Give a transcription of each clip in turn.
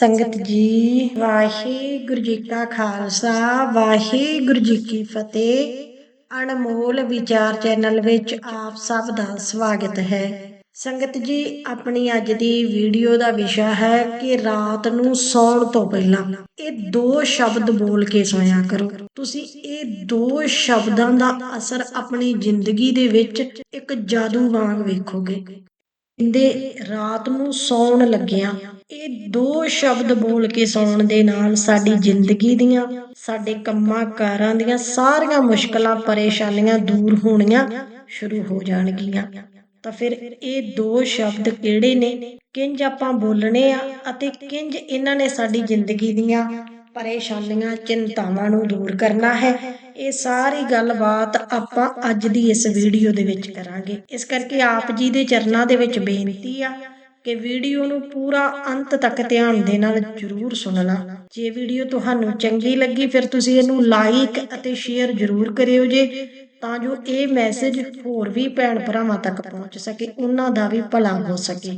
ਸੰਗਤ ਜੀ, ਵਾਹਿਗੁਰੂ ਜੀ ਕਾ ਖਾਲਸਾ, ਵਾਹਿਗੁਰੂ ਜੀ ਕੀ ਫਤਿਹ। ਅਨਮੋਲ ਵਿਚਾਰ ਚੈਨਲ ਵਿੱਚ ਆਪ ਸਭ ਦਾ ਸਵਾਗਤ ਹੈ। ਸੰਗਤ ਜੀ, ਆਪਣੀ ਅੱਜ ਦੀ ਵੀਡੀਓ ਦਾ ਵਿਸ਼ਾ ਹੈ ਕਿ ਰਾਤ ਨੂੰ ਸੌਣ ਤੋਂ ਪਹਿਲਾਂ ਇਹ ਦੋ ਸ਼ਬਦ ਬੋਲ ਕੇ ਸੋਇਆ ਕਰੋ। ਤੁਸੀਂ ਇਹ ਦੋ ਸ਼ਬਦਾਂ ਦਾ ਅਸਰ ਆਪਣੀ ਜ਼ਿੰਦਗੀ ਦੇ ਵਿੱਚ ਇੱਕ ਜਾਦੂ ਵਾਂਗ ਵੇਖੋਗੇ। ਕਹਿੰਦੇ, ਰਾਤ ਨੂੰ ਸੌਣ ਲੱਗਿਆਂ ਇਹ ਦੋ ਸ਼ਬਦ ਬੋਲ ਕੇ ਸੌਣ ਦੇ ਨਾਲ ਸਾਡੀ ਜ਼ਿੰਦਗੀ ਦੀਆਂ, ਸਾਡੇ ਕੰਮਾਂ ਕਾਰਾਂ ਦੀਆਂ ਸਾਰੀਆਂ ਮੁਸ਼ਕਲਾਂ, ਪਰੇਸ਼ਾਨੀਆਂ ਦੂਰ ਹੋਣੀਆਂ ਸ਼ੁਰੂ ਹੋ ਜਾਣਗੀਆਂ। ਤਾਂ ਫਿਰ ਇਹ ਦੋ ਸ਼ਬਦ ਕਿਹੜੇ ਨੇ? ਕਿੰਜ ਆਪਾਂ ਬੋਲਣੇ ਆ ਅਤੇ ਕਿੰਜ ਇਹਨਾਂ ਨੇ ਸਾਡੀ ਜ਼ਿੰਦਗੀ ਦੀਆਂ ਪਰੇਸ਼ਾਨੀਆਂ, ਚਿੰਤਾਵਾਂ ਨੂੰ ਦੂਰ ਕਰਨਾ ਹੈ? ਇਹ ਸਾਰੀ ਗੱਲਬਾਤ ਆਪਾਂ ਅੱਜ ਦੀ ਇਸ ਵੀਡੀਓ ਦੇ ਵਿੱਚ ਕਰਾਂਗੇ। ਇਸ ਕਰਕੇ ਆਪ ਜੀ ਦੇ ਚਰਨਾਂ ਦੇ ਵਿੱਚ ਬੇਨਤੀ ਆ ਕਿ ਵੀਡੀਓ ਨੂੰ ਪੂਰਾ ਅੰਤ ਤੱਕ ਧਿਆਨ ਦੇ ਨਾਲ ਜ਼ਰੂਰ ਸੁਣਨਾ। ਜੇ ਵੀਡੀਓ ਤੁਹਾਨੂੰ ਚੰਗੀ ਲੱਗੀ, ਫਿਰ ਤੁਸੀਂ ਇਹਨੂੰ ਲਾਈਕ ਅਤੇ ਸ਼ੇਅਰ ਜ਼ਰੂਰ ਕਰਿਓ ਜੇ, ਤਾਂ ਜੋ ਇਹ ਮੈਸੇਜ ਹੋਰ ਵੀ ਭੈਣ ਭਰਾਵਾਂ ਤੱਕ ਪਹੁੰਚ ਸਕੇ, ਉਹਨਾਂ ਦਾ ਵੀ ਭਲਾ ਹੋ ਸਕੇ।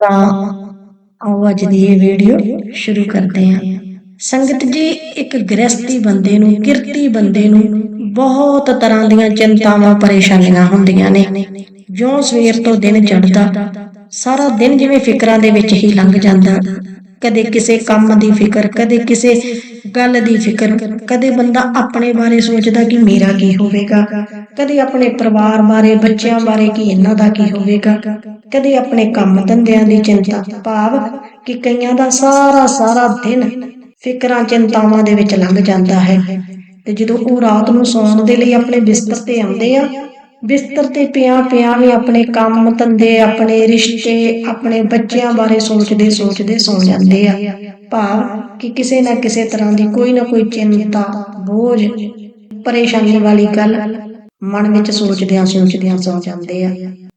ਤਾਂ ਆਓ ਅੱਜ ਦੀ ਇਹ ਵੀਡੀਓ ਸ਼ੁਰੂ ਕਰਦੇ ਹਾਂ। ਸੰਗਤ ਜੀ, ਇੱਕ ਗ੍ਰਸਤੀ ਬੰਦੇ ਨੂੰ, ਕਿਰਤੀ ਬੰਦੇ ਨੂੰ ਬਹੁਤ ਤਰ੍ਹਾਂ ਦੀਆਂ ਚਿੰਤਾਵਾਂ, ਪਰੇਸ਼ਾਨੀਆਂ ਹੁੰਦੀਆਂ ਨੇ। ਜਿਉਂ ਸਵੇਰ ਤੋਂ ਦਿਨ ਚੜ੍ਹਦਾ ਸਾਰਾ ਦਿਨ ਜਿਵੇਂ ਫਿਕਰਾਂ ਦੇ ਵਿੱਚ ਹੀ ਲੰਘ ਜਾਂਦਾ। ਕਦੇ ਕਿਸੇ ਕੰਮ ਦੀ ਫਿਕਰ, ਕਦੇ ਕਿਸੇ ਗੱਲ ਦੀ ਫਿਕਰ, ਕਦੇ ਬੰਦਾ ਆਪਣੇ ਬਾਰੇ ਸੋਚਦਾ ਕਿ ਮੇਰਾ ਕੀ ਹੋਵੇਗਾ। ਕਦੇ ਆਪਣੇ ਪਰਿਵਾਰ ਬਾਰੇ, ਬੱਚਿਆਂ ਬਾਰੇ ਕਿ ਇਹਨਾਂ ਦਾ ਕੀ ਹੋਵੇਗਾ। ਕਦੇ ਆਪਣੇ ਕੰਮ ਧੰਦਿਆਂ ਦੀ ਚਿੰਤਾ, ਭਾਵ ਕਿ ਕਈਆਂ ਦਾ ਸਾਰਾ ਸਾਰਾ ਦਿਨ ਫਿਕਰਾਂ, ਚਿੰਤਾਵਾਂ ਦੇ ਵਿੱਚ ਲੰਘ ਜਾਂਦਾ ਹੈ। ਤੇ ਜਦੋਂ ਉਹ ਰਾਤ ਨੂੰ ਸੌਣ ਦੇ ਲਈ ਆਪਣੇ ਬਿਸਤਰ ਤੇ ਆਉਂਦੇ ਆ ਬਿਸਤਰ ਤੇ ਪਿਆ ਪਿਆ ਵੀ ਆਪਣੇ ਕੰਮ, ਧੰਦੇ, ਆਪਣੇ ਰਿਸ਼ਤੇ, ਆਪਣੇ ਬੱਚਿਆਂ ਬਾਰੇ ਸੋਚਦੇ ਸੋਚਦੇ ਸੌ ਜਾਂਦੇ ਆ। ਭਾਵ ਕਿ ਕਿਸੇ ਨਾ ਕਿਸੇ ਤਰ੍ਹਾਂ ਦੀ ਕੋਈ ਨਾ ਕੋਈ ਚਿੰਤਾ, ਬੋਝ, ਪਰੇਸ਼ਾਨੀ ਵਾਲੀ ਗੱਲ ਮਨ ਵਿੱਚ ਸੋਚਦਿਆਂ ਸੋਚਦਿਆਂ ਸੌ ਜਾਂਦੇ ਆ।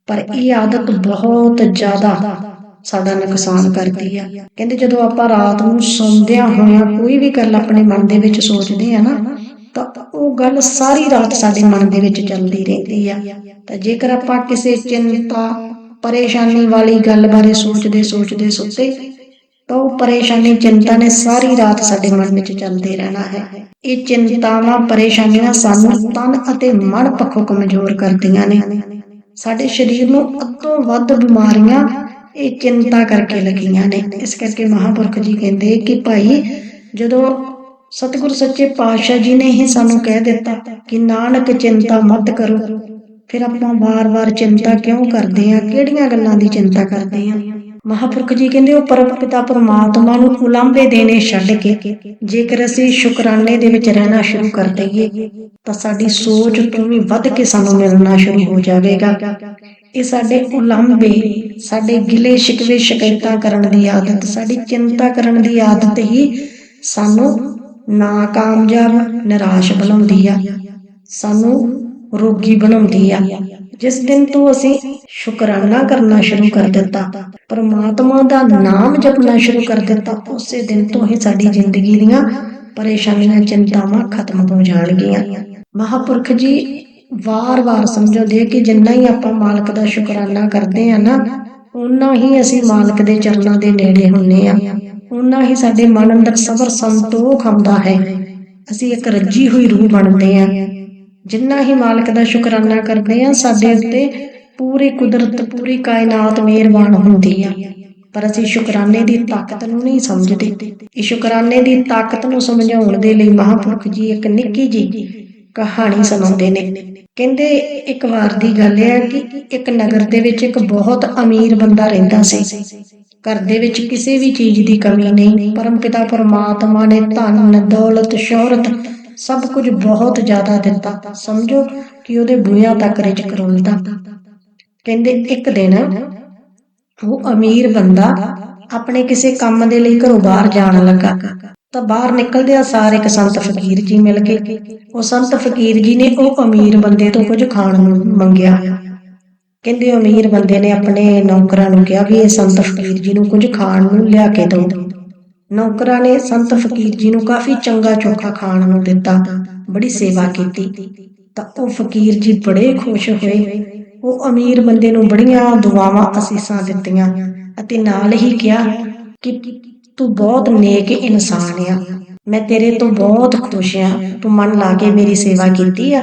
ਪਰ ਇਹ ਆਦਤ ਬਹੁਤ ਜ਼ਿਆਦਾ ਸਾਡਾ ਨੁਕਸਾਨ ਕਰਦੀ ਆ। ਕਹਿੰਦੇ ਜਦੋਂ ਆਪਾਂ ਰਾਤ ਨੂੰ ਸੌਂਦਿਆਂ ਹੋਇਆਂ ਕੋਈ ਵੀ ਗੱਲ ਆਪਣੇ ਮਨ ਦੇ ਵਿੱਚ ਸੋਚਦੇ ਆ ਨਾ ਤਾਂ ਉਹ ਗੱਲ ਸਾਰੀ ਰਾਤ ਸਾਡੇ ਮਨ ਦੇ ਵਿੱਚ ਚੱਲਦੀ ਰਹਿੰਦੀ ਆ। ਤਾਂ ਜੇਕਰ ਆਪਾਂ ਕਿਸੇ ਚਿੰਤਾ, ਪਰੇਸ਼ਾਨੀ ਵਾਲੀ ਗੱਲ ਬਾਰੇ ਸੋਚਦੇ ਸੋਚਦੇ ਸੁੱਤੇ ਤਾਂ ਉਹ ਪਰੇਸ਼ਾਨੀ, ਚਿੰਤਾ ਨੇ ਸਾਰੀ ਰਾਤ ਸਾਡੇ ਮਨ ਵਿੱਚ ਚੱਲਦੇ ਰਹਿਣਾ ਹੈ। ਇਹ ਚਿੰਤਾਵਾਂ, ਪਰੇਸ਼ਾਨੀਆਂ ਸਾਨੂੰ ਤਨ ਅਤੇ ਮਨ ਪੱਖੋਂ ਕਮਜ਼ੋਰ ਕਰਦੀਆਂ ਨੇ। ਸਾਡੇ ਸਰੀਰ ਨੂੰ ਅੱਧੋਂ ਵੱਧ ਬਿਮਾਰੀਆਂ ਇਹ ਚਿੰਤਾ ਕਰਕੇ ਲੱਗੀਆਂ ਨੇ। ਇਸ ਕਰਕੇ ਮਹਾਪੁਰਖ ਜੀ ਕਹਿੰਦੇ ਕਿ ਭਾਈ ਜਦੋਂ ਸਤਿਗੁਰ ਸੱਚੇ ਪਾਤਸ਼ਾਹ ਜੀ ਨੇ ਹੀ ਸਾਨੂੰ ਕਹਿ ਦਿੱਤਾ ਕਿ ਨਾਨਕ ਚਿੰਤਾ ਮਤ ਕਰੋ। ਫਿਰ ਆਪਾਂ ਵਾਰ-ਵਾਰ ਚਿੰਤਾ ਕਿਉਂ ਕਰਦੇ ਆ ਕਿਹੜੀਆਂ ਗੱਲਾਂ ਦੀ ਚਿੰਤਾ ਕਰਦੇ ਆ ਮਹਾਪੁਰਖ ਜੀ ਕਹਿੰਦੇ, ਉਹ ਪਰਮ ਪਿਤਾ ਪਰਮਾਤਮਾ ਨੂੰ ਉਲਾਂਭੇ ਦੇਣੇ ਛੱਡ ਕੇ ਜੇਕਰ ਅਸੀਂ ਸ਼ੁਕਰਾਨੇ ਦੇ ਵਿੱਚ ਰਹਿਣਾ ਸ਼ੁਰੂ ਕਰ ਦਈਏ, ਤਾਂ ਸਾਡੀ ਸੋਚ ਤੋਂ ਵੀ ਵੱਧ ਕੇ ਸਾਨੂੰ ਮਿਲਣਾ ਸ਼ੁਰੂ ਹੋ ਜਾਵੇਗਾ। ਇਹ ਸਾਡੇ ਉਲਾਂਭੇ, ਸਾਡੇ ਗਿਲੇ ਸ਼ਿਕਵੇ ਸ਼ਿਕਾਇਤਾਂ ਕਰਨ ਦੀ ਆਦਤ, ਸਾਡੀ ਚਿੰਤਾ ਕਰਨ ਦੀ ਆਦਤ ਹੀ ਸਾਨੂੰ ਨਾਕਾਮਯਾਬ ਨਿਰਾਸ਼ ਬਣਾਉਂਦੀ ਆ। ਸਾਨੂੰ ਰੋਗੀ ਬਣਾਉਂਦੀ ਆ। ਜਿਸ ਦਿਨ ਤੋਂ ਅਸੀਂ ਸ਼ੁਕਰਾਨਾ ਕਰਨਾ ਸ਼ੁਰੂ ਕਰ ਦਿੱਤਾ, ਪਰਮਾਤਮਾ ਦਾ ਨਾਮ ਜਪਣਾ ਸ਼ੁਰੂ ਕਰ ਦਿੱਤਾ, ਉਸੇ ਦਿਨ ਤੋਂ ਹੀ ਸਾਡੀ ਜ਼ਿੰਦਗੀ ਦੀਆਂ ਪਰੇਸ਼ਾਨੀਆਂ, ਚਿੰਤਾਵਾਂ ਖਤਮ ਹੋ ਜਾਣਗੀਆਂ। ਮਹਾਪੁਰਖ ਜੀ, ਵਾਰ-ਵਾਰ ਸਮਝਾਉਂਦੇ ਕਿ ਜਿੰਨਾ ਹੀ ਆਪਾਂ ਮਾਲਕ ਦਾ ਸ਼ੁਕਰਾਨਾ ਕਰਦੇ ਆ ਨਾ ਉਨਾ ਹੀ ਅਸੀਂ ਮਾਲਕ ਦੇ ਚਰਨਾਂ ਦੇ ਨੇੜੇ ਹੁੰਨੇ ਆ। ਉਨਾ ਹੀ ਸਾਡੇ ਮਨ ਅੰਦਰ ਸਬਰ ਸੰਤੋਖ ਆਉਂਦਾ ਹੈ। ਅਸੀਂ ਇੱਕ ਰੱਜੀ ਹੋਈ ਰੂਹ ਬਣਦੇ ਆ ਜਿੰਨਾ ਹੀ ਮਾਲਕ ਦਾ ਸ਼ੁਕਰਾਨਾ ਕਰਦੇ ਆ ਸਾਡੇ ਉੱਤੇ ਪੂਰੀ ਕੁਦਰਤ, ਪੂਰੀ ਕਾਇਨਾਤ ਮਿਹਰਬਾਨ ਹੁੰਦੀ ਆ। ਪਰ ਅਸੀਂ ਸ਼ੁਕਰਾਨੇ ਦੀ ਤਾਕਤ ਨੂੰ ਨਹੀਂ ਸਮਝਦੇ। ਇਹ ਸ਼ੁਕਰਾਨੇ ਦੀ ਤਾਕਤ ਨੂੰ ਸਮਝਾਉਣ ਦੇ ਲਈ ਮਹਾਪੁਰਖ ਜੀ ਇੱਕ ਨਿੱਕੀ ਜੀ ਕਹਾਣੀ ਸੁਣਾਉਂਦੇ ਨੇ। ਕਹਿੰਦੇ, ਇੱਕ ਵਾਰ ਦੀ ਗੱਲ ਹੈ ਕਿ ਇੱਕ ਨਗਰ ਦੇ ਵਿੱਚ ਇੱਕ ਬਹੁਤ ਅਮੀਰ ਬੰਦਾ ਰਹਿੰਦਾ ਸੀ। ਘਰ ਦੇ ਵਿੱਚ ਕਿਸੇ ਵੀ ਚੀਜ਼ ਦੀ ਕਮੀ ਨਹੀਂ। ਪਰਮਪਿਤਾ, ਪਰਮਾਤਮਾ ਨੇ ਧਨ, ਦੌਲਤ, ਸ਼ੋਹਰਤ ਸਭ ਕੁਝ ਬਹੁਤ ਜ਼ਿਆਦਾ ਦਿੱਤਾ। ਸਮਝੋ ਕਿ ਉਹਦੇ ਬੂਹਿਆਂ ਤੱਕ ਰਿਜ਼ਕ ਰੁਲਦਾ। ਕਹਿੰਦੇ ਇੱਕ ਦਿਨ ਉਹ ਅਮੀਰ ਬੰਦਾ ਆਪਣੇ ਕਿਸੇ ਕੰਮ ਦੇ ਲਈ ਘਰੋਂ ਬਾਹਰ ਜਾਣ ਲੱਗਾ। ਤਾਂ ਬਾਹਰ ਨਿਕਲਦਿਆਂ ਸਾਰੇ ਇੱਕ ਸੰਤ ਫਕੀਰ ਜੀ ਮਿਲ ਕੇ ਉਹ ਸੰਤ ਫਕੀਰ ਜੀ ਨੇ ਉਹ ਅਮੀਰ ਬੰਦੇ ਤੋਂ ਕੁਝ ਖਾਣ ਨੂੰ ਮੰਗਿਆ। ਕਹਿੰਦੇ ਅਮੀਰ ਬੰਦੇ ਨੇ ਆਪਣੇ ਨੌਕਰਾਂ ਨੂੰ ਕਿਹਾ ਵੀ ਇਹ ਸੰਤ ਫਕੀਰ ਜੀ ਨੂੰ ਕੁਝ ਖਾਣ ਨੂੰ ਲਿਆ ਕੇ ਦਿਓ। ਨੌਕਰਾਂ ਨੇ ਸੰਤ ਫਕੀਰ ਜੀ ਨੂੰ ਕਾਫੀ ਚੰਗਾ ਚੋਖਾ ਖਾਣ ਨੂੰ ਦਿੱਤਾ, ਬੜੀ ਸੇਵਾ ਕੀਤੀ। ਤਾਂ ਉਹ ਫਕੀਰ ਜੀ ਬੜੇ ਖੁਸ਼ ਹੋਏ। ਉਹ ਅਮੀਰ ਬੰਦੇ ਨੂੰ ਬੜੀਆਂ ਦੁਆਵਾਂ ਅਸੀਸਾਂ ਦਿੱਤੀਆਂ ਅਤੇ ਨਾਲ ਹੀ ਕਿਹਾ ਕਿ ਤੂੰ ਬਹੁਤ ਨੇਕ ਇਨਸਾਨ ਆ। ਮੈਂ ਤੇਰੇ ਤੋਂ ਬਹੁਤ ਖੁਸ਼ ਆ। ਤੂੰ ਮਨ ਲਾ ਕੇ ਮੇਰੀ ਸੇਵਾ ਕੀਤੀ ਆ।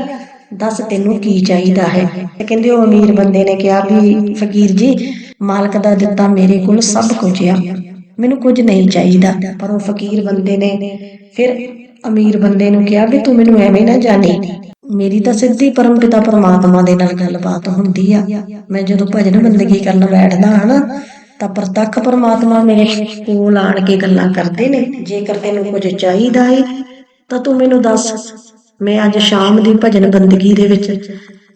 ਦੱਸ ਤੈਨੂੰ ਕੀ ਚਾਹੀਦਾ ਹੈ? ਤੇ ਕਹਿੰਦੇ ਉਹ ਅਮੀਰ ਬੰਦੇ ਨੇ ਕਿਹਾ ਵੀ, ਫਕੀਰ ਜੀ, ਮਾਲਕ ਦਾ ਦਿੱਤਾ ਮੇਰੇ ਕੋਲ ਸਭ ਕੁਝ ਆ। ਮੈਨੂੰ ਕੁਝ ਨਹੀਂ ਚਾਹੀਦਾ। ਪਰ ਉਹ ਫਕੀਰ ਬੰਦੇ ਨੇ ਫਿਰ ਅਮੀਰ ਬੰਦੇ ਨੂੰ ਕਿਹਾ ਵੀ ਤੂੰ ਮੈਨੂੰ ਐਵੇਂ ਨਾ ਜਾਣੀ। ਮੇਰੀ ਤਾਂ ਸਿੱਧੀ ਪਰਮ ਪਿਤਾ ਪਰਮਾਤਮਾ ਦੇ ਨਾਲ ਗੱਲਬਾਤ ਹੁੰਦੀ ਆ। ਮੈਂ ਜਦੋਂ ਭਜਨ ਬੰਦਗੀ ਕਰਨ ਬੈਠਦਾ ਹਾਂ ਨਾ, ਤਾਂ ਪ੍ਰਤੱਖ ਪਰਮਾਤਮਾ ਮੇਰੇ ਕੋਲ ਆਣ ਕੇ ਗੱਲਾਂ ਕਰਦੇ ਨੇ। ਜੇਕਰ ਤੈਨੂੰ ਕੁਝ ਚਾਹੀਦਾ ਹੈ ਤਾਂ ਤੂੰ ਮੈਨੂੰ ਦੱਸ। ਮੈਂ ਅੱਜ ਸ਼ਾਮ ਦੀ ਭਜਨ ਬੰਦਗੀ ਦੇ ਵਿੱਚ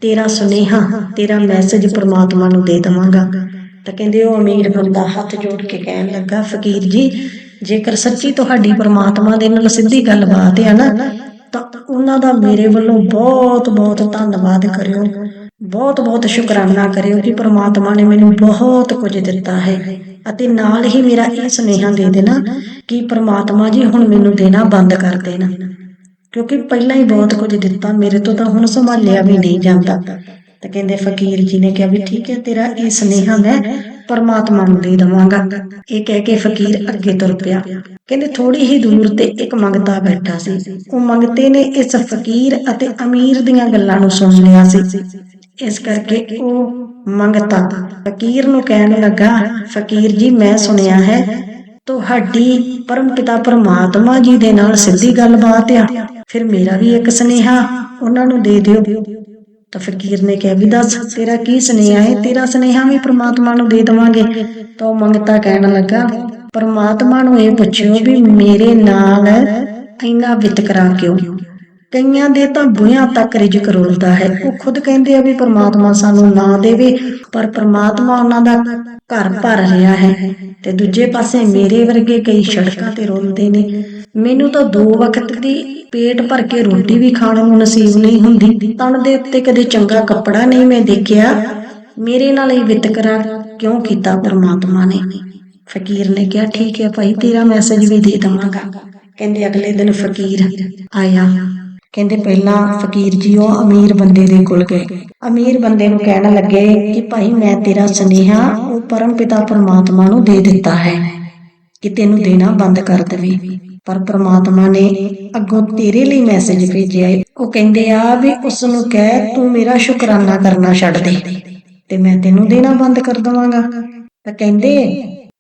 ਤੇਰਾ ਸੁਨੇਹਾ, ਤੇਰਾ ਮੈਸੇਜ ਪ੍ਰਮਾਤਮਾ ਨੂੰ ਦੇ ਦਵਾਂਗਾ। ਤਾਂ ਕਹਿੰਦੇ ਉਹ ਅਮੀਰ ਬੰਦਾ ਹੱਥ ਜੋੜ ਕੇ ਕਹਿਣ ਲੱਗਾ, ਫਕੀਰ ਜੀ, ਜੇਕਰ ਸੱਚੀ ਤੁਹਾਡੀ ਪ੍ਰਮਾਤਮਾ ਦੇ ਨਾਲ ਸਿੱਧੀ ਗੱਲਬਾਤ ਹੈ ਨਾ, ਤਾਂ ਉਹਨਾਂ ਦਾ ਮੇਰੇ ਵੱਲੋਂ ਬਹੁਤ ਬਹੁਤ ਧੰਨਵਾਦ ਕਰਿਓ। ਬਹੁਤ ਬਹੁਤ ਸ਼ੁਕਰਾਨਾ ਕਰਿਓ ਕਿ ਪ੍ਰਮਾਤਮਾ ਨੇ ਮੈਨੂੰ ਬਹੁਤ ਕੁਝ ਦਿੱਤਾ ਹੈ। ਅਤੇ ਨਾਲ ਹੀ ਮੇਰਾ ਇਹ ਸੁਨੇਹਾ ਦੇ ਦੇਣਾ ਕਿ ਪ੍ਰਮਾਤਮਾ ਜੀ ਹੁਣ ਮੈਨੂੰ ਦੇਣਾ ਬੰਦ ਕਰ ਦੇਣਾ। ਕਿਉਂਕਿ ਪਹਿਲਾਂ ਹੀ ਬਹੁਤ ਕੁਝ ਦਿੱਤਾ, ਮੇਰੇ ਤੋਂ ਤਾਂ ਹੁਣ ਸੰਭਾਲਿਆ ਵੀ ਨਹੀਂ ਜਾਂਦਾ। ਤਾਂ ਕਹਿੰਦੇ ਫਕੀਰ ਜੀ ਨੇ ਕਿਹਾ ਵੀ ਠੀਕ ਹੈ, ਤੇਰਾ ਇਹ ਸੁਨੇਹਾ ਮੈਂ ਪਰਮਾਤਮਾ ਨੂੰ ਦੇ ਦਵਾਂਗਾ। ਇਹ ਕਹਿ ਕੇ ਫਕੀਰ ਅੱਗੇ ਤੁਰ ਪਿਆ। ਕਹਿੰਦੇ ਥੋੜੀ ਹੀ ਦੂਰ ਤੇ ਇੱਕ ਮੰਗਤਾ ਬੈਠਾ ਸੀ। ਉਹ ਮੰਗਤੇ ਨੇ ਇਸ ਫਕੀਰ ਅਤੇ ਅਮੀਰ ਦੀਆਂ ਗੱਲਾਂ ਨੂੰ ਸੁਣ ਲਿਆ ਸੀ। ਇਸ ਕਰਕੇ ਉਹ ਮੰਗਤਾ ਫਕੀਰ ਨੂੰ ਕਹਿਣ ਲੱਗਾ, ਫਕੀਰ ਜੀ, ਮੈਂ ਸੁਣਿਆ ਹੈ ਤੁਹਾਡੀ ਪਰਮਪਿਤਾ ਪਰਮਾਤਮਾ ਜੀ ਦੇ ਨਾਲ ਸਿੱਧੀ ਗੱਲਬਾਤ ਆ। ਫਿਰ ਮੇਰਾ ਵੀ ਇੱਕ ਸੁਨੇਹਾ, ਉਹਨਾਂ ਨੂੰ ਦੇ ਦਿਓ। ਤਾਂ ਫਕੀਰ ਨੇ ਕਿਹਾ ਵੀ ਦੱਸ, ਤੇਰਾ ਕੀ ਸੁਨੇਹਾ ਹੈ ਤੇਰਾ ਸੁਨੇਹਾ ਵੀ ਪ੍ਰਮਾਤਮਾ ਨੂੰ ਦੇ ਦਵਾਂਗੇ। ਤਾਂ ਉਹ ਮੰਗਤਾ ਕਹਿਣ ਲੱਗਾ, ਪ੍ਰਮਾਤਮਾ ਨੂੰ ਇਹ ਪੁੱਛਿਓ ਵੀ ਮੇਰੇ ਨਾਲ ਇੰਨਾ ਵਿਤਕਰਾ ਕਿਉਂ? ਕਈਆਂ ਦੇ ਤਾਂ ਬੁਹਿਆਂ ਤੱਕ ਰਿਜਕ ਰੋਲਦਾ ਹੈ। ਉਹ ਖੁਦ ਕਹਿੰਦੇ ਆ ਵੀ ਪ੍ਰਮਾਤਮਾ ਸਾਨੂੰ ਨਾ ਦੇਵੇ, ਪਰ ਪ੍ਰਮਾਤਮਾ ਉਹਨਾਂ ਦਾ ਘਰ ਭਰ ਰਿਹਾ ਹੈ ਤੇ ਦੂਜੇ ਪਾਸੇ ਮੇਰੇ ਵਰਗੇ ਕਈ ਸੜਕਾਂ ਤੇ ਰੋਲਦੇ ਨੇ। ਮੈਨੂੰ ਤਾਂ ਦੋ ਵਕਤ ਦੀ ਪੇਟ ਭਰ ਕੇ ਰੋਟੀ ਵੀ ਖਾਣ ਨੂੰ ਨਸੀਬ ਨਹੀਂ ਹੁੰਦੀ। ਤਣ ਦੇ ਉੱਤੇ ਕਦੇ ਚੰਗਾ ਕੱਪੜਾ ਨਹੀਂ ਮੈਂ ਦੇਖਿਆ। ਮੇਰੇ ਨਾਲ ਇਹ ਵਿਤਕਰਾ ਕਿਉਂ ਕੀਤਾ ਪ੍ਰਮਾਤਮਾ ਨੇ? ਫਕੀਰ ਨੇ ਕਿਹਾ, ਠੀਕ ਹੈ ਭਾਈ, ਤੇਰਾ ਮੈਸੇਜ ਵੀ ਦੇ ਦਵਾਂਗਾ। ਕਹਿੰਦੇ ਅਗਲੇ ਦਿਨ ਫਕੀਰ ਆਇਆ। ਕਹਿੰਦੇ ਪਹਿਲਾਂ ਫਕੀਰ ਜੀ ਉਹ ਅਮੀਰ ਬੰਦੇ ਦੇ ਕੋਲ ਗਏ। ਅਮੀਰ ਬੰਦੇ ਨੂੰ ਕਹਿਣ ਲੱਗੇ ਕਿ ਭਾਈ ਮੈਂ ਤੇਰਾ ਸੁਨੇਹਾ ਉਹ ਪਰਮ ਪਿਤਾ ਪਰਮਾਤਮਾ ਨੂੰ ਦੇ ਦਿੱਤਾ ਹੈ ਕਿ ਤੈਨੂੰ ਦੇਣਾ ਬੰਦ ਕਰ ਦੇਵੇ। ਪਰ ਪ੍ਰਮਾਤਮਾ ਨੇ ਅੱਗੋਂ ਤੇਰੇ ਲਈ ਮੈਸੇਜ ਭੇਜਿਆ ਏ। ਉਹ ਕਹਿੰਦੇ ਆ ਵੀ ਉਸ ਨੂੰ ਕਹਿ, ਤੂੰ ਮੇਰਾ ਸ਼ੁਕਰਾਨਾ ਕਰਨਾ ਛੱਡ ਦੇ ਤੇ ਮੈਂ ਤੈਨੂੰ ਦੇਣਾ ਬੰਦ ਕਰ ਦਵਾਂਗਾ। ਤਾਂ ਕਹਿੰਦੇ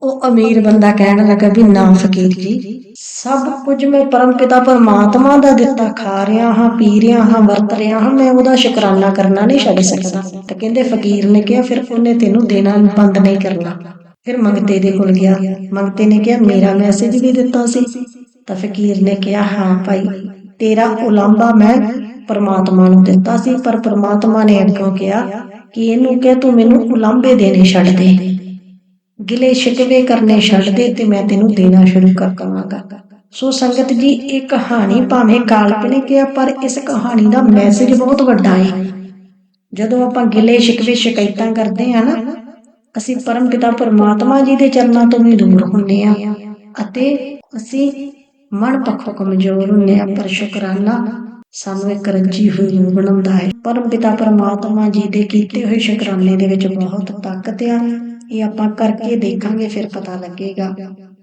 ਉਹ ਅਮੀਰ ਬੰਦਾ ਕਹਿਣ ਲੱਗਾ ਵੀ ਨਾ ਫਕੀਰ ਜੀ, ਸਭ ਕੁਝ ਮੈਂ ਪਰਮ ਪਿਤਾ ਪਰਮਾਤਮਾ ਦਾ ਦਿੱਤਾ, ਖਾ ਰਿਹਾ ਹਾਂ, ਪੀ ਰਿਹਾ ਹਾਂ, ਵਰਤ ਰਿਹਾ ਹਾਂ, ਮੈਂ ਉਹਦਾ ਸ਼ੁਕਰਾਨਾ ਕਰਨਾ ਨਹੀਂ ਛੱਡ ਸਕਦਾ। ਤਾਂ ਕਹਿੰਦੇ ਫਕੀਰ ਨੇ ਕਿਹਾ, ਫਿਰ ਉਹਨੇ ਤੈਨੂੰ ਦੇਣਾ ਬੰਦ ਨਹੀਂ ਕਰਨਾ। ਫਿਰ ਮੰਗਤੇ ਦੇ ਕੋਲ ਗਿਆ। ਮੰਗਤੇ ਨੇ ਕਿਹਾ, ਮੇਰਾ ਮੈਸੇਜ ਵੀ ਦਿੱਤਾ ਸੀ। ਤਾਂ ਫਕੀਰ ਨੇ ਕਿਹਾ, ਹਾਂ ਭਾਈ, ਤੇਰਾ ਉਲਾਂਭਾ ਮੈਂ ਪਰਮਾਤਮਾ ਨੂੰ ਦਿੱਤਾ ਸੀ, ਪਰ ਪਰਮਾਤਮਾ ਨੇ ਅੱਗੋਂ ਕਿਹਾ ਕਿ ਇਹਨੂੰ ਕਹਿ, ਤੂੰ ਮੈਨੂੰ ਉਲਾਂਭੇ ਦੇਣੇ ਛੱਡ ਦੇ। ਗਿਲੇ ਸ਼ਿਕਵੇ ਕਰਨੇ ਛੱਡ ਦੇ ਤੇ ਮੈਂ ਤੈਨੂੰ ਦੇਣਾ ਸ਼ੁਰੂ ਕਰ ਦਵਾਂਗਾ। ਸੋ ਸੰਗਤ ਜੀ, ਇਹ ਕਹਾਣੀ ਭਾਵੇਂ ਕਾਲਪਨਿਕ ਹੈ ਪਰ ਇਸ ਕਹਾਣੀ ਦਾ ਮੈਸੇਜ ਬਹੁਤ ਵੱਡਾ ਹੈ ਜਦੋਂ ਆਪਾਂ ਗਿਲੇ ਸ਼ਿਕਵੇ ਸ਼ਿਕਾਇਤਾਂ ਕਰਦੇ ਆ ਨਾ, ਅਸੀਂ ਪਰਮ ਪਿਤਾ ਪਰਮਾਤਮਾ ਜੀ ਦੇ ਚਰਨਾਂ ਤੋਂ ਵੀ ਦੂਰ ਹੁੰਨੇ ਆ ਅਤੇ ਅਸੀਂ ਮਨ ਪੱਖੋਂ ਕਮਜ਼ੋਰ ਹੁੰਨੇ ਆ ਪਰ ਸ਼ੁਕਰਾਨਾ ਸਾਨੂੰ ਇੱਕ ਰੱਜੀ ਹੋਈ ਰੂਹ ਬਣਾਉਂਦਾ ਹੈ। ਪਰਮ ਪਿਤਾ ਪਰਮਾਤਮਾ ਜੀ ਦੇ ਕੀਤੇ ਹੋਏ ਸ਼ੁਕਰਾਨੇ ਦੇ ਵਿੱਚ ਬਹੁਤ ਤਾਕਤ ਆ। ਇਹ ਆਪਾਂ ਕਰਕੇ ਦੇਖਾਂਗੇ, ਫਿਰ ਪਤਾ ਲੱਗੇਗਾ।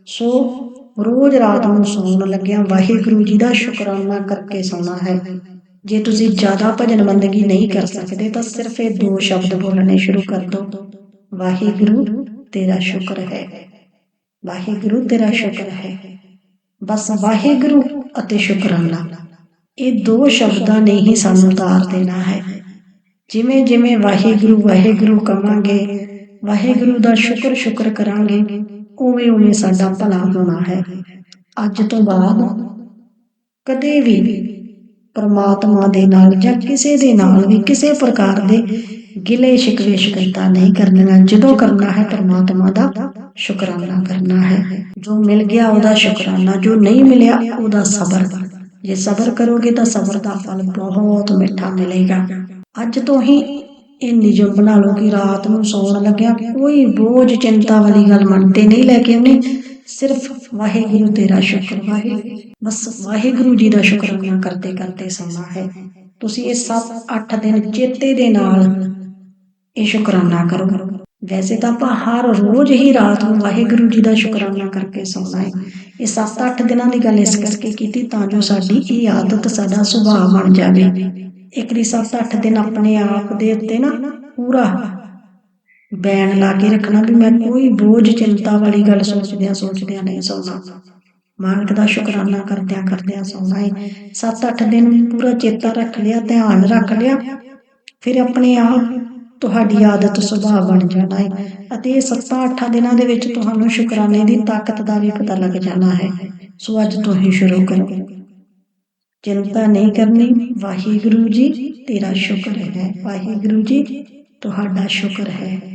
ਸੋ, ਰੋਜ਼ ਰਾਤ ਨੂੰ ਸੌਣ ਲੱਗਿਆਂ ਵਾਹਿਗੁਰੂ ਜੀ ਦਾ ਸ਼ੁਕਰਾਨਾ ਕਰਕੇ ਸੌਣਾ ਹੈ। ਜੇ ਤੁਸੀਂ ਜ਼ਿਆਦਾ ਭਜਨ ਬੰਦਗੀ ਨਹੀਂ ਕਰ ਸਕਦੇ, ਤਾਂ ਸਿਰਫ ਇਹ ਦੋ ਸ਼ਬਦ ਬੋਲਣੇ ਸ਼ੁਰੂ ਕਰ ਦਿਓ ਵਾਹਿਗੁਰੂ, ਤੇਰਾ ਸ਼ੁਕਰ ਹੈ। ਵਾਹਿਗੁਰੂ, ਤੇਰਾ ਸ਼ੁਕਰ ਹੈ। ਬਸ ਵਾਹਿਗੁਰੂ ਅਤੇ ਸ਼ੁਕਰਾਨਾ। ਇਹ ਦੋ ਸ਼ਬਦਾਂ ਨੇ ਹੀ ਸਾਨੂੰ ਉਤਾਰ ਦੇਣਾ ਹੈ। ਜਿਵੇਂ ਜਿਵੇਂ ਵਾਹਿਗੁਰੂ ਵਾਹਿਗੁਰੂ ਕਵਾਂਗੇ ਵਾਹਿਗੁਰੂ ਦਾ ਸ਼ੁਕਰ ਸ਼ੁਕਰ ਕਰਾਂਗੇ, ਉਵੇਂ ਉਵੇਂ ਸਾਡਾ ਭਲਾ ਹੋਣਾ ਹੈ। ਅੱਜ ਤੋਂ ਬਾਅਦ ਕਦੇ ਵੀ ਪਰਮਾਤਮਾ ਦੇ ਨਾਲ ਜਾਂ ਕਿਸੇ ਦੇ ਨਾਲ ਵੀ ਕਿਸੇ ਪ੍ਰਕਾਰ ਦੇ ਗਿਲੇ ਸ਼ਿਕਵੇ ਸ਼ਿਕਾਇਤਾਂ ਨਹੀਂ ਕਰਨੀਆਂ, ਜਦੋਂ ਕਰਨਾ ਹੈ ਪਰਮਾਤਮਾ ਦਾ ਸ਼ੁਕਰਾਨਾ ਕਰਨਾ ਹੈ। ਜੋ ਮਿਲ ਗਿਆ ਉਹਦਾ ਸ਼ੁਕਰਾਨਾ, ਜੋ ਨਹੀਂ ਮਿਲਿਆ ਉਹਦਾ ਸਬਰ। ਜੇ ਸਬਰ ਕਰੋਗੇ ਤਾਂ ਸਬਰ ਦਾ ਫਲ ਬਹੁਤ ਮਿੱਠਾ ਮਿਲੇਗਾ। ਅੱਜ ਤੋਂ ਹੀ ਇਹ ਨਿਯਮ ਬਣਾ ਲਓ ਕਿ ਰਾਤ ਨੂੰ ਸੌਣ ਲੱਗਿਆ। ਕੋਈ ਬੋਝ, ਚਿੰਤਾ ਵਾਲੀ ਗੱਲ ਮਨ ਤੇ ਨਹੀਂ ਲੈ ਕੇ ਆਉਣੀ ਸਿਰਫ ਵਾਹਿਗੁਰੂ ਤੇਰਾ ਸ਼ੁਕਰ ਵਾਹਿਗੁਰੂ ਬਸ ਵਾਹਿਗੁਰੂ ਜੀ ਦਾ ਸ਼ੁਕਰਾਨਾ ਕਰਦੇ ਕਰਦੇ ਸੌਣਾ ਹੈ। ਤੁਸੀਂ ਇਹ 7-8 ਦਿਨ ਚੇਤੇ ਦੇ ਨਾਲ ਇਹ ਸ਼ੁਕਰਾਨਾ ਕਰੋ। ਵੈਸੇ ਤਾਂ ਆਪਾਂ ਹਰ ਰੋਜ਼ ਹੀ ਰਾਤ ਨੂੰ ਵਾਹਿਗੁਰੂ ਜੀ ਦਾ ਸ਼ੁਕਰਾਨਾ ਕਰਕੇ ਸੌਣਾ ਹੈ। ਇਹ 7-8 ਦਿਨਾਂ ਦੀ ਗੱਲ ਇਸ ਕਰਕੇ ਕੀਤੀ ਤਾਂ ਜੋ ਸਾਡੀ ਇਹ ਆਦਤ, ਸਾਡਾ ਸੁਭਾਅ ਬਣ ਜਾਵੇ। ਇੱਕ ਦੀ 7-8 ਦਿਨ ਆਪਣੇ ਆਪ ਦੇ ਉੱਤੇ ਨਾ ਪੂਰਾ ਬੈਨ ਲਾ ਕੇ ਰੱਖਣਾ ਵੀ ਮੈਂ ਕੋਈ ਬੋਝ, ਚਿੰਤਾ ਵਾਲੀ ਗੱਲ ਸੋਚਦਿਆਂ ਸੋਚਦਿਆਂ ਨਹੀਂ ਸੌਣਾ। ਮਾਲਕ ਦਾ ਸ਼ੁਕਰਾਨਾ ਕਰਦਿਆਂ ਕਰਦਿਆਂ ਸੌਣਾ ਹੈ 7-8 ਦਿਨ ਪੂਰਾ ਚੇਤਾ ਰੱਖ ਲਿਆ, ਧਿਆਨ ਰੱਖ ਲਿਆ, ਫਿਰ ਆਪਣੇ ਆਪ ਤੁਹਾਡੀ ਆਦਤ ਸੁਭਾਅ ਬਣ ਜਾਣਾ ਹੈ ਅਤੇ ਇਹ 7-8 ਦਿਨਾਂ ਦੇ ਵਿੱਚ ਤੁਹਾਨੂੰ ਸ਼ੁਕਰਾਨੇ ਦੀ ਤਾਕਤ ਦਾ ਵੀ ਪਤਾ ਲੱਗ ਜਾਣਾ ਹੈ। ਸੋ ਅੱਜ ਤੋਂ ਹੀ ਸ਼ੁਰੂ ਕਰੋ। ਚਿੰਤਾ ਨਹੀਂ ਕਰਨੀ ਵਾਹਿਗੁਰੂ ਜੀ ਤੇਰਾ ਸ਼ੁਕਰ ਹੈ। ਵਾਹਿਗੁਰੂ ਜੀ ਤੁਹਾਡਾ ਸ਼ੁਕਰ ਹੈ।